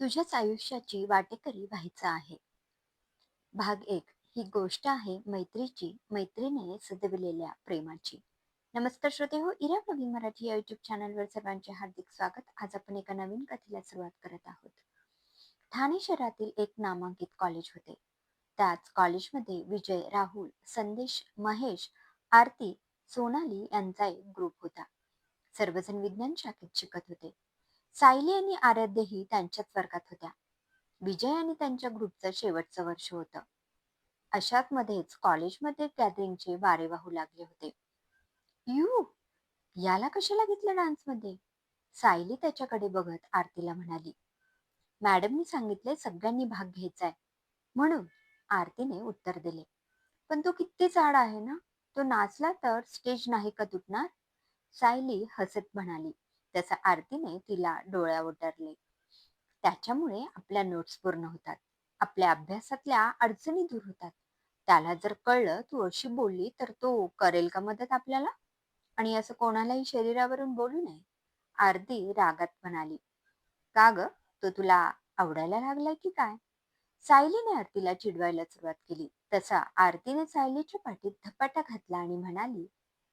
तुझ्याच आयुष्याची वाटेकरी व्हायचं आहे. भाग एक ही गोष्ट आहे मैत्रीची मैत्रीने सजविलेल्या प्रेमाची. नमस्कार श्रोते हो इरा ब्लॉगिंग मराठी या युट्यूब चॅनलवर सर्वांचे हार्दिक स्वागत. आज आपण एका नवीन कथेला सुरुवात करत आहोत. ठाणे शहरातील एक नामांकित कॉलेज होते. त्याच कॉलेजमध्ये विजय राहुल संदेश महेश आरती सोनाली यांचा एक ग्रुप होता. सर्वजण विज्ञान शाखेत शिकत होते. सायली आणि आराध्यही त्यांच्याच वर्गात होत्या. विजय आणि त्यांच्या ग्रुपचं शेवटचं वर्ष होतं. अशात मध्येच कॉलेजमध्ये गॅदरिंगचे वारे वाहू लागले होते. यू! याला कशाला घेतलं डान्समध्ये? सायली त्याच्याकडे बघत आरतीला म्हणाली. मॅडमनी सांगितले सगळ्यांनी भाग घ्यायचाय. म्हणून आरतीने उत्तर दिले. पण तो किती जाड आहे ना? तो नाचला तर स्टेज नाही का तुटणार? सायली हसत म्हणाली. त्याचा आरतीने तिला डोळ्या उतरले. त्याच्यामुळे आपल्या नोट्स पूर्ण होतात. आपल्या अभ्यासातल्या अडचणी दूर होतात. त्याला जर कळलं तू अशी बोलली तर तो करेल का मदत आपल्याला? आणि असं कोणालाही शरीरावरून बोलू नये. आरती रागात म्हणाली का ग? तो तुला आवडायला लागलाय की काय? सायलीने आरतीला चिडवायला सुरुवात केली. तसा आरतीने सायलीच्या पाठीत धपाटा घातला आणि म्हणाली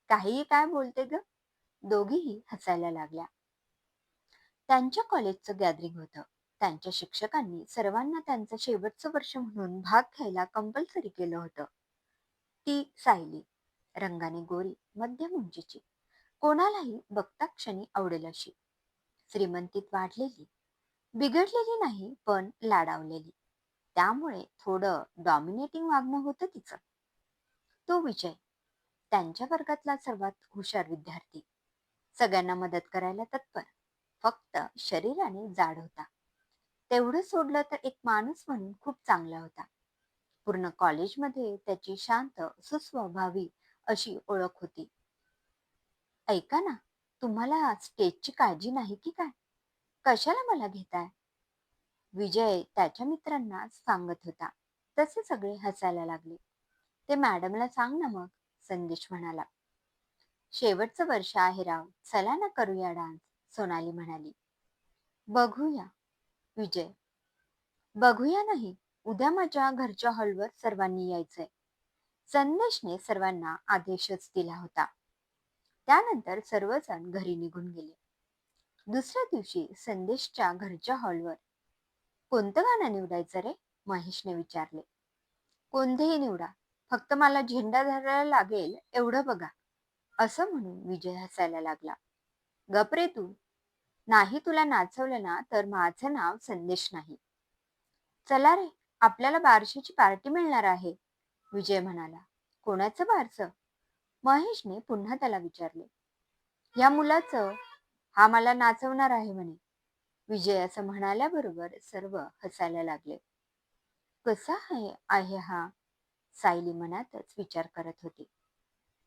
काहीही काय बोलते ग? दोघीही हसायला लागल्या. त्यांच्या कॉलेजचं गॅदरिंग होतं. त्यांच्या शिक्षकांनी सर्वांना त्यांचं शेवटचं वर्ष म्हणून भाग घ्यायला कंपल्सरी केलं होतं. ती सायली रंगाने गोरी मध्यम उंचीची कोणालाही बघता क्षणी आवडेल अशी. श्रीमंतीत वाढलेली बिघडलेली नाही पण लाडावलेली. त्यामुळे थोडं डॉमिनेटिंग वागणं होतं तिचं. तो विजय त्यांच्या वर्गातला सर्वात हुशार विद्यार्थी. सगळ्यांना मदत करायला तत्पर. फक्त शरीराने जाड होता. तेवढं सोडलं तर एक माणूस म्हणून खूप चांगला होता. पूर्ण कॉलेजमध्ये त्याची शांत सुस्वभावी अशी ओळख होती. ऐका ना तुम्हाला स्टेजची काळजी नाही की काय? कशाला मला घेताय? विजय त्याच्या मित्रांना सांगत होता. तसे सगळे हसायला लागले. ते मॅडमला सांग ना मग संदेश म्हणाला. शेवटचं वर्ष आहे राव चला ना करूया डान्स सोनाली म्हणाली. बघूया. विजय. बघूया नाही उद्या माझ्या घरच्या हॉलवर सर्वांनी यायचंय. संदेशने सर्वांना आदेशच दिला होता. त्यानंतर सर्वजण घरी निघून गेले. दुसऱ्या दिवशी संदेशच्या घरच्या हॉलवर. कोणतं गाणं निवडायचं रे? महेशने विचारले. कोणतेही निवडा. फक्त मला झेंडा धरायला लागेल एवढं बघा. असं म्हणून विजय हसायला लागला. गपरे तू. नाही तुला नाचवलं ना तर माझं नाव संदेश नाही. चला रे आपल्याला बारशीची पार्टी मिळणार आहे विजय म्हणाला. कोणाचं बारसं? महेशने पुन्हा त्याला विचारले. या मुलाचं? हा मला नाचवणार आहे म्हणे. विजय असं म्हणाल्याबरोबर सर्व हसायला लागले. कसा आहे आहे हा? सायली मनातच विचार करत होती.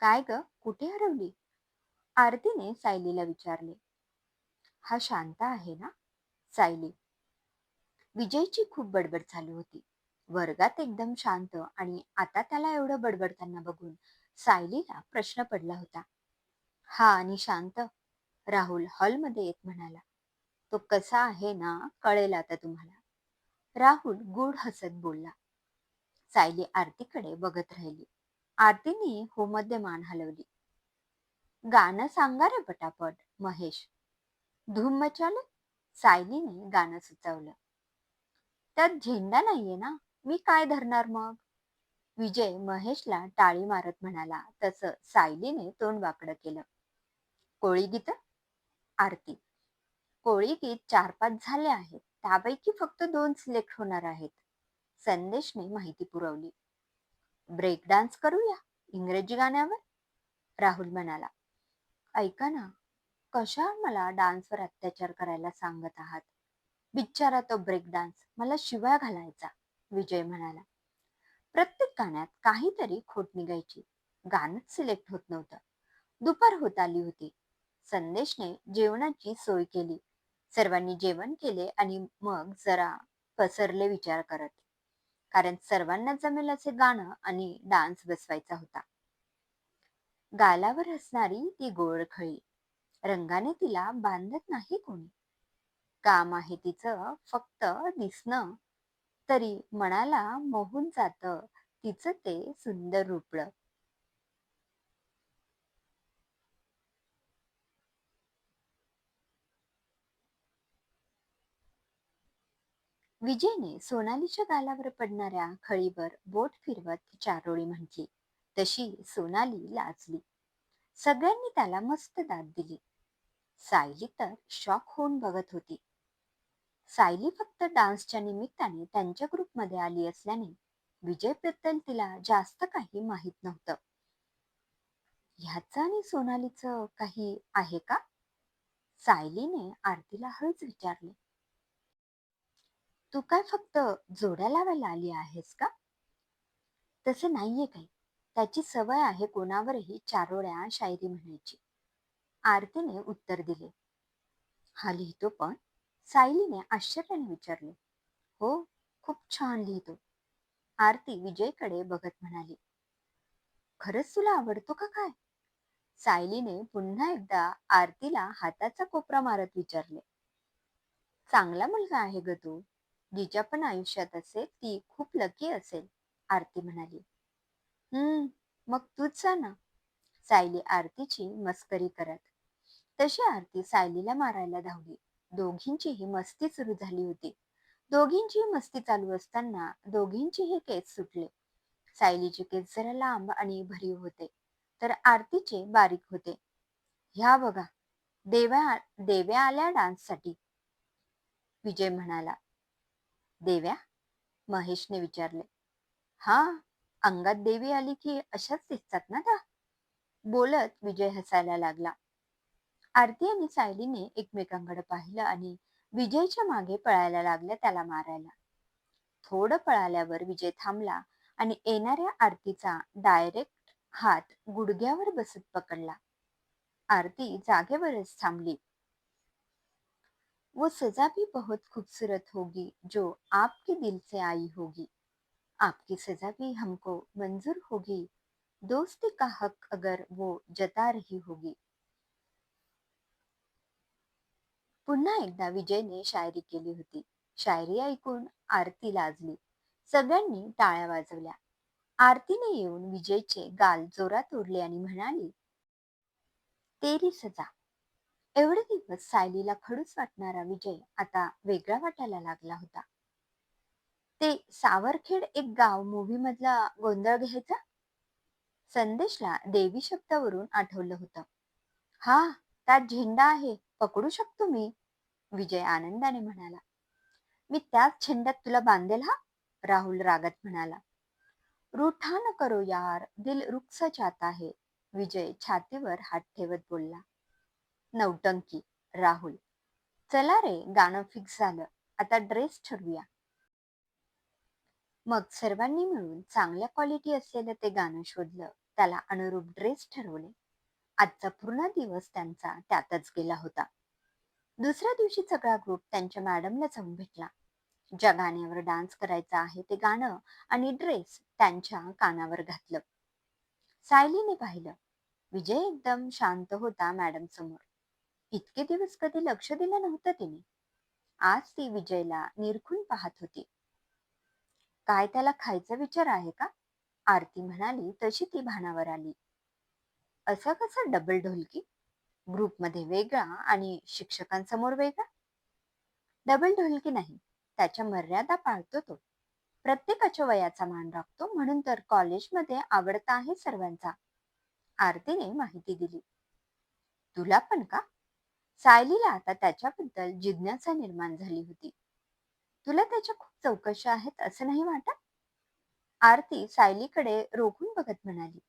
काय ग? कुठे हरवली? आरतीने सायलीला विचारले. हा शांत आहे ना? सायली. विजयची खूप बडबड चालू होती. वर्गात एकदम शांत आणि आता त्याला एवढं बडबडताना बघून सायलीला प्रश्न पडला होता. हा आणि शांत? राहुल हॉलमध्ये येत म्हणाला. तो कसा आहे ना? कळेल आता तुम्हाला. राहुल गुड हसत बोलला. सायली आरतीकडे बघत राहिली. आरतीने होमध्ये मान हलवली. गाणं सांगा रे पटापट महेश. धूम मचाले सायलीने गाणं सुचवलं. त्यात झेंडा नाहीये ना? मी काय धरणार मग? विजय महेशला टाळी मारत म्हणाला तसं सायलीने तोंड वाकडं केलं. कोळी गीत? आरती. कोळी गीत चार पाच झाले आहेत. त्यापैकी फक्त दोन सिलेक्ट होणार आहेत. संदेशने माहिती पुरवली. ब्रेक डान्स करूया? इंग्रजी गाण्यावर? राहुल म्हणाला. ऐका ना कशा मला डान्सवर अत्याचार करायला सांगत आहात? बिचारा तो ब्रेक डान्स मला शिवाय घालायचा विजय म्हणाला. प्रत्येक गाण्यात काहीतरी खोट निघायची. गाणंच सिलेक्ट होत नव्हतं. दुपार होत आली होती. संदेशने जेवणाची सोय केली. सर्वांनी जेवण केले आणि मग जरा पसरले विचार करत. कारण सर्वांना जमेल असे गाणं आणि डान्स बसवायचा होता. गालावर हसणारी ती गोळखळी रंगाने तिला बांधत नाही कोणी. काम आहे तिचं फक्त दिसणं. तरी मनाला मोहून जात तिचं ते सुंदर रूपळ विजयने सोनालीच्या गालावर पडणाऱ्या खळीवर बोट फिरवत चारोळी म्हटली तशी सोनाली लाजली. सगळ्यांनी त्याला मस्त दाद दिली. सायली तर शॉक होऊन बघत होती. सायली फक्त डान्सच्या निमित्ताने त्यांच्या ग्रुपमध्ये आली असल्याने विजयबद्दल तिला जास्त काही माहीत नव्हतं. ह्याचं आणि सोनालीचं काही आहे का? सायलीने आरतीला हळूच विचारले. तू काय फक्त जोड्या लावायला आली आहेस का? तसं नाहीये काही. त्याची सवय आहे कोणावरही चारोळ्या शायरी म्हणायची. आरतीने उत्तर दिले. हा लिहितो पण. सायलीने आश्चर्याने विचारले. हो खूप छान लिहितो. आरती विजयकडे बघत म्हणाली. खरंच तुला आवडतो का काय? सायलीने पुन्हा एकदा आरतीला हाताचा कोपरा मारत विचारले. चांगला मुलगा आहे ग तू. जिच्या पण आयुष्यात असेल ती खूप लकी असेल आरती म्हणाली. हम्म मग तूच जा ना. सायली आरतीची मस्करी करत. तशी आरती सायलीला मारायला धावली. दोघींचीही मस्ती सुरू झाली होती. दोघींची मस्ती चालू असताना दोघींचीही केस सुटले. सायलीचे केस जरा लांब आणि भरीव होते. तर आरतीचे बारीक होते. ह्या बघा देव्या देव्या आल्या डान्ससाठी विजय म्हणाला. देव्या? महेशने विचारले. हा अंगात देवी आली की अशाच दिसतात ना त्या? बोलत विजय हसायला लागला. आरती आणि सायलीने एकमेकांकडे पाहिलं आणि विजयच्या मागे पळायला लागल्या त्याला मारायला. थोडं पळाल्यावर विजय थांबला आणि येणाऱ्या आरतीचा डायरेक्ट हात गुडघ्यावर बसत पकडला. आरती जागेवरच थांबली. वो सजा भी बहुत खूबसूरत होगी जो आपके दिल से आई होगी। आपकी सजा भी हमको मंजूर होगी। दोस्ती का हक अगर वो जता रही होगी। पुन्हा एकदा विजयने शायरी केली होती. शायरी ऐकून आरती लाजली. सगळ्यांनी टाळ्या वाजवल्या. आरतीने येऊन विजयचे गाल जोरात ओढले आणि म्हणाली तेरी सजा. एवढे दिवस सायलीला खडूस वाटणारा विजय आता वेगळा वाटायला लागला होता. ते सावरखेड एक गाव मूवी मधला गोंधळ घ्यायचा? संदेशला देवी शब्दावरून आठवलं होतं. हा त्यात झेंडा आहे पकडू शकतो मी? विजय आनंदाने म्हणाला. मी त्याच झेंड्यात तुला बांधेल हा? राहुल रागत म्हणाला. रूठा न करो यार दिल रुक्स जात आहे विजय छातीवर हात ठेवत बोलला. नौटंकी राहुल. चला रे गाणं फिक्स झालं. आता ड्रेस ठरवूया. मग सर्वांनी मिळून चांगल्या क्वालिटी असलेलं ते गाणं शोधलं. त्याला अनुरूप ड्रेस ठरवले. आजचा पूर्ण दिवस त्यांचा त्यातच गेला होता. दुसऱ्या दिवशी सगळा ग्रुप त्यांच्या मॅडमला जाऊन भेटला. ज्या गाण्यावर डान्स करायचा आहे ते गाणं आणि ड्रेस त्यांच्या कानावर घातलं. सायलीने पाहिलं. विजय एकदम शांत होता मॅडम समोर. इतके दिवस कधी लक्ष दिलं नव्हतं तिने. आज ती विजयला निरखून पाहत होती. काय त्याला खायचा विचार आहे का? आरती म्हणाली तशी ती भानावर आली. असं कसं डबल ढोलकी? ग्रुपमध्ये वेगळा आणि शिक्षकांसमोर वेगळा? डबल ढोलकी नाही त्याच्या मर्यादा पाळतो तो. प्रत्येकाच्या वयाचा मान राखतो म्हणून तर कॉलेजमध्ये आवडता आहे सर्वांचा आरतीने माहिती दिली. तुला पण का? सायलीला आता त्याच्याबद्दल जिज्ञासा निर्माण झाली होती. तुला त्याच्या खूप चौकशा आहेत असं नाही वाटत? आरती सायलीकडे रोखून बघत म्हणाली.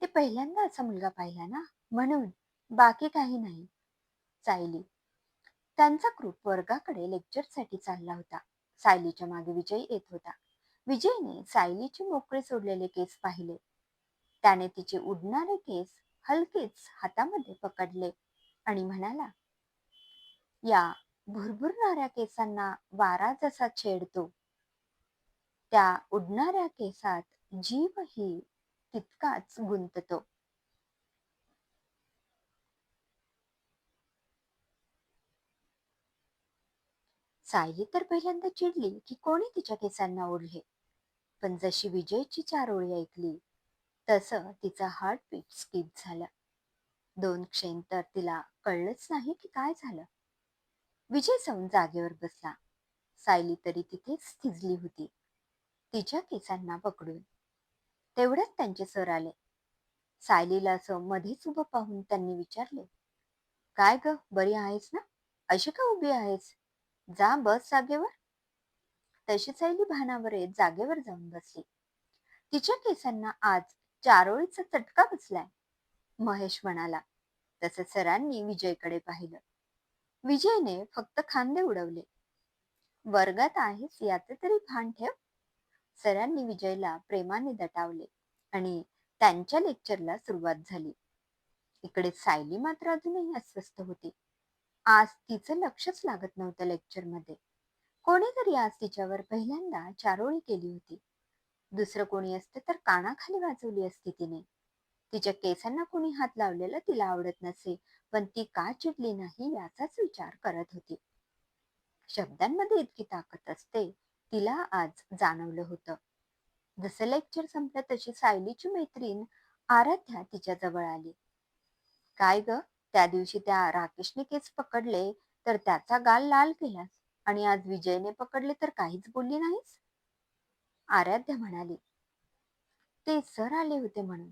ते पहिल्यांदा असा मुलगा पाहिला ना? म्हणून बाकी काही नाही. सायली त्यांचा ग्रुप वर्गाकडे लेक्चरसाठी चालला होता. सायलीच्या मागे विजय येत होता. विजयने सायलीचे मोकळे सोडलेले केस पाहिले. त्याने तिचे उडणारे केस हलकेच हातामध्ये पकडले. आणि म्हणाला या भुरभुरणाऱ्या केसांना वारा जसा छेडतो त्या उडणाऱ्या केसात जीवही तितकाच गुंततो. साई तर पहिल्यांदा चिडली की कोणी तिच्या केसांना ओढले पण जशी विजयची चार ओळी ऐकली तसं तिचा हार्टबीट स्किप झाला. दोन क्षण तर तिला कळलंच नाही की काय झालं. विजय जाऊन जागेवर बसला. सायली तरी तिथेच थिजली होती. तिच्या केसांना पकडून. तेवढ्यात त्यांचे सर आले. सायलीला असं मध्येच उभं पाहून त्यांनी विचारले काय ग बरी आहेस ना? अशी का उभी आहेस? जा बस जागेवर. तशी सायली भानावर येत जागेवर जाऊन बसली. तिच्या केसांना आज चारोळीचा चटका बसलाय. महेश म्हणाला. तसं सरांनी विजयकडे पाहिलं. विजयने फक्त खांदे उडवले. वर्गात आहेस याचे तरी भान ठेव. सरांनी विजयला प्रेमाने दटावले आणि त्यांच्या लेक्चरला सुरुवात झाली. इकडे सायली मात्र अजूनही अस्वस्थ होती. आज तिचं लक्षच लागत नव्हतं लेक्चरमध्ये. कोणीतरी आज तिच्यावर पहिल्यांदा चारोळी केली होती. दुसरं कोणी असतं तर कानाखाली वाजवली असती तिने. तिच्या केसांना कोणी हात लावलेला तिला आवडत नसे पण ती का चिडली नाही याचाच विचार करत होती. शब्दांमध्ये इतकी ताकद असते तिला आज जाणवलं होतं. जसं लेक्चर संपलं तशी सायलीची मैत्रीण आराध्या तिच्या जवळ आली. काय ग त्या दिवशी त्या राकेशने केस पकडले तर त्याचा गाल लाल केलास आणि आज विजयने पकडले तर काहीच बोलली नाहीस? आराध्या म्हणाली. ते सर आले होते म्हणून.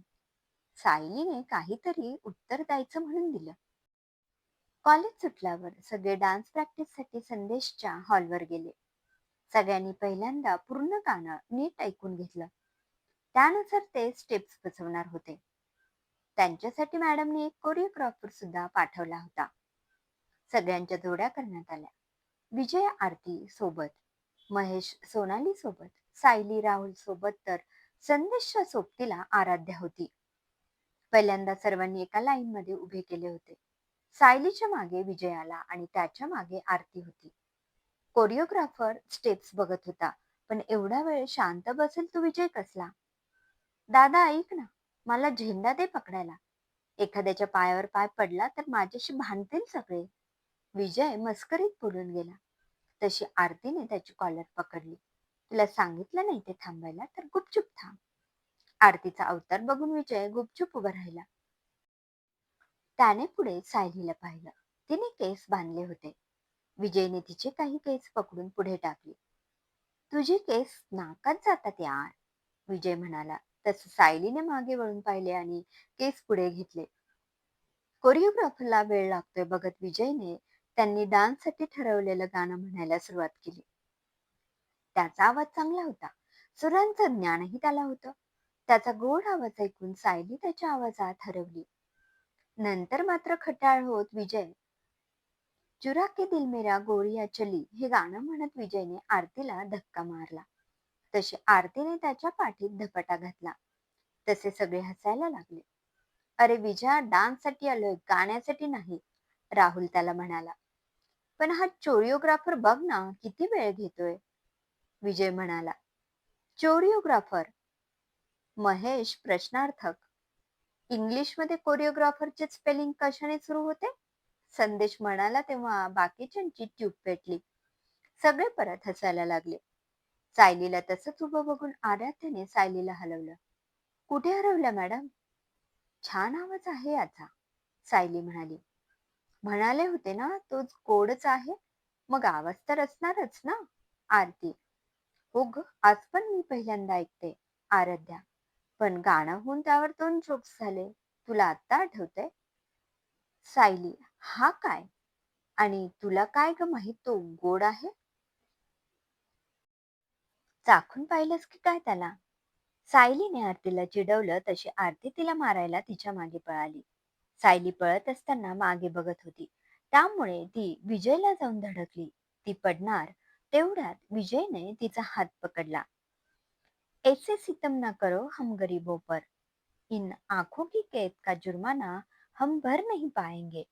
सायलीने काहीतरी उत्तर द्यायचं म्हणून दिलं. कॉलेज सुटल्यावर सगळे डान्स प्रॅक्टिससाठी संदेशच्या हॉलवर गेले. सगळ्यांनी पहिल्यांदा पूर्ण गाणं नीट ऐकून घेतलं. त्यानुसार ते स्टेप्स बसवणार होते. त्यांच्यासाठी मॅडमने एक कोरिओग्राफर सुद्धा पाठवला होता. सगळ्यांच्या जोड्या करण्यात आल्या. विजय आरती सोबत महेश सोनाली सोबत सायली राहुल सोबत तर संदेशच्या सोबतीला आराध्या होती. पहिल्यांदा सर्वांनी एका लाईन मध्ये उभे केले होते. सायलीच्या मागे विजयाला आणि त्याच्यामागे आरती होती. कोरिओग्राफर स्टेप्स बघत होता पण एवढा वेळ शांत बसेल तो विजय कसला? दादा ऐक ना मला झेंडा दे पकडायला. एखाद्याच्या पायावर पाय पडला तर माझ्याशी भांडतील सगळे. विजय मस्करीत बोलून गेला. तशी आरतीने त्याची कॉलर पकडली. तुला सांगितलं नाही ते थांबायला तर गुपचूप थांब. आरतीचा अवतार बघून विजय गुपचूप उभा राहिला. त्याने पुढे सायलीला पाहिलं. तिने केस बांधले होते. विजयने तिचे काही केस पकडून पुढे टाकले. तुझे केस नाकात जातात यार विजय म्हणाला. तस सायलीने मागे वळून पाहिले आणि केस पुढे घेतले. कोरिओग्राफरला वेळ लागतोय बघत विजयने त्यांनी डान्ससाठी ठरवलेलं गाणं म्हणायला सुरुवात केली. त्याचा आवाज चांगला होता. सुरांचं ज्ञानही त्याला होतं. त्याचा गोड आवाज ऐकून सायली त्याच्या आवाजात हरवली. नंतर मात्र खटाळ होत विजय चुरा के दिल मेरा गोरिया चली हे गाणं म्हणत विजयने आरतीला धक्का मारला. तशी आरतीने त्याच्या पाठीत धपटा घातला. तसे सगळे हसायला लागले. अरे विजया डान्ससाठी आलोय गाण्यासाठी नाही राहुल त्याला म्हणाला. पण हा चोरिओग्राफर बघ ना किती वेळ घेतोय विजय म्हणाला. चोरिओग्राफर? महेश प्रश्नार्थक. इंग्लिशमध्ये कोरिओग्राफरचे स्पेलिंग कशाने सुरू होते? संदेश म्हणाला तेव्हा बाकीच्यांची ट्यूब पेटली. सगळे परत हसायला लागले. सायलीला तसंच उभं बघून आराध्याने सायलीला हलवलं. कुठे हरवलं मॅडम? छान आवाज आहे याचा सायली म्हणाली. म्हणाले होते ना तोच गोडच आहे. मग आवाज तर असणारच ना आरती. हो ग आज पण मी पहिल्यांदा ऐकते आराध्या. पण गाणं होऊन त्यावर दोन जोक्स झाले. तुला आत्ता आठवतंय? सायली हा काय? आणि तुला काय ग माहीत तो गोड आहे? चाखून पाहिलंस की काय त्याला? सायलीने आरतीला चिडवलं तशी आरती तिला मारायला तिच्यामागे पळाली. सायली पळत असताना मागे बघत होती. त्यामुळे ती विजयला जाऊन धडकली. ती पडणार तेवढ्यात विजयने तिचा हात पकडला. ऐसे सितम ना करो हम गरीबों पर। इन आंखों की कैद का जुर्माना हम भर नहीं पाएंगे।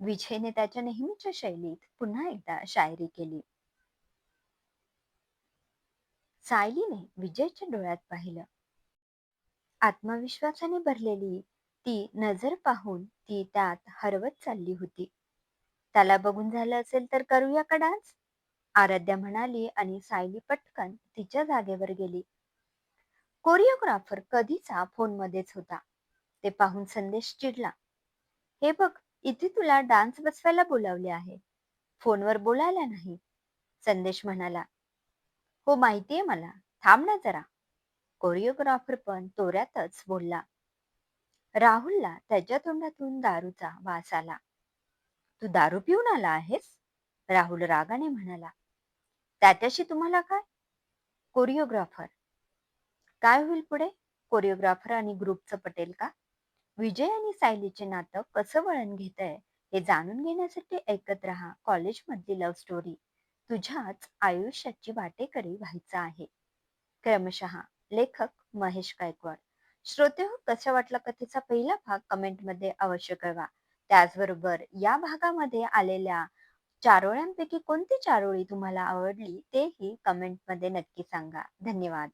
विजयने त्याच्या नेहमीच्या शैलीत पुन्हा एकदा शायरी केली. सायलीने विजयच्या डोळ्यात पाहिलं. आत्मविश्वासाने भरलेली ती नजर पाहून ती त्यात हरवत चालली होती. त्याला बघून झालं असेल तर करूया का डान्स? आराध्या म्हणाली आणि सायली पटकन तिच्या जागेवर गेली. कोरिओग्राफर कधीचा फोनमध्येच होता. ते पाहून संदेश चिडला. हे बघ इथे तुला डान्स बसवायला बोलावले आहे. फोनवर बोलायला नाही. संदेश म्हणाला. हो माहितीये मला. थांब ना जरा. कोरिओग्राफर पण तोऱ्यातच बोलला. राहुलला त्याच्या तोंडातून दारूचा वास आला. तू दारू पिऊन आला आहेस? राहुल रागाने म्हणाला. त्याच्याशी तुम्हाला काय? कोरिओग्राफर काय होईल पुढे? कोरिओग्राफर आणि ग्रुपचं पटेल का? विजय आणि सायलीचे नातं कसं वळण घेत आहे हे जाणून घेण्यासाठी ऐकत राहा कॉलेज मधली लव्ह स्टोरी तुझ्याच आयुष्याची वाटेकरी व्हायचं आहे. क्रमशः लेखक महेश गायकवाड. श्रोते हो कसा वाटला कथेचा पहिला भाग? कमेंटमध्ये अवश्य कळवा. त्याचबरोबर या भागामध्ये आलेल्या चारोळ्यांपैकी कोणती चारोळी तुम्हाला आवडली तेही कमेंटमध्ये नक्की सांगा. धन्यवाद.